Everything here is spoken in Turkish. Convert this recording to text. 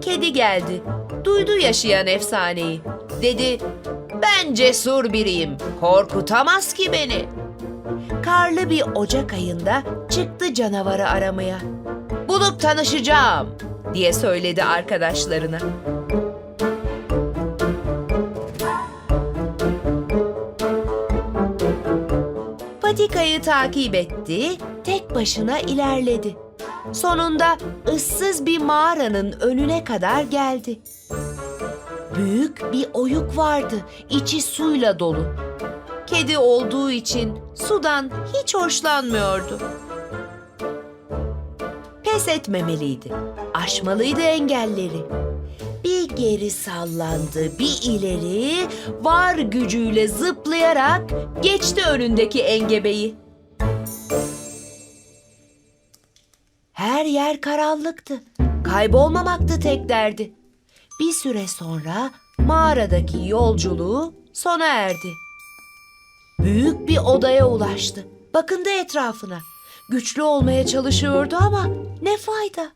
kedi geldi. Duydu yaşayan efsaneyi. Dedi, ben cesur biriyim, korkutamaz ki beni. Karlı bir Ocak ayında çıktı canavarı aramaya. Bulup tanışacağım diye söyledi arkadaşlarına. Patikayı takip etti, tek başına ilerledi. Sonunda ıssız bir mağaranın önüne kadar geldi. Büyük bir oyuk vardı, içi suyla dolu. Kedi olduğu için sudan hiç hoşlanmıyordu. Pes etmemeliydi. Aşmalıydı engelleri. Bir geri sallandı, bir ileri, var gücüyle zıplayarak geçti önündeki engebeyi. Her yer karanlıktı. Kaybolmamaktı tek derdi. Bir süre sonra mağaradaki yolculuğu sona erdi. Büyük bir odaya ulaştı. Bakındı etrafına. Güçlü olmaya çalışıyordu ama ne fayda?